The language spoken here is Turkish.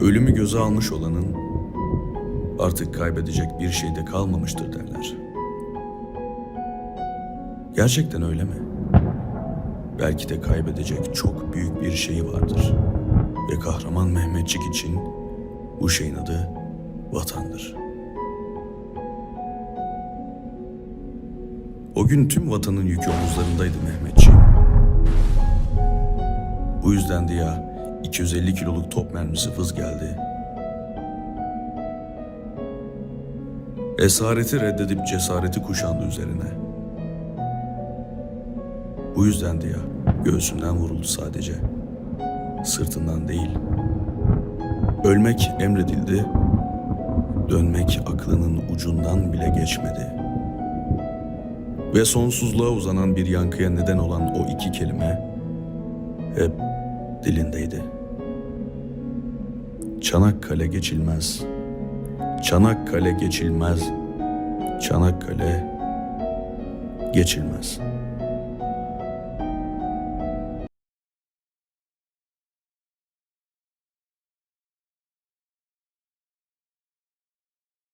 Ölümü göze almış olanın artık kaybedecek bir şey de kalmamıştır derler. Gerçekten öyle mi? Belki de kaybedecek çok büyük bir şeyi vardır. Ve kahraman Mehmetçik için bu şeyin adı vatandır. O gün tüm vatanın yükü omuzlarındaydı Mehmetçiğin. Bu yüzden de ya 250 kiloluk top mermisi vız geldi. Esareti reddedip cesareti kuşandı üzerine. Bu yüzden de ya göğsünden vuruldu sadece. Sırtından değil. Ölmek emredildi. Dönmek aklının ucundan bile geçmedi. Ve sonsuzluğa uzanan bir yankıya neden olan o iki kelime hep dilindeydi. Çanakkale geçilmez. Çanakkale geçilmez. Çanakkale geçilmez.''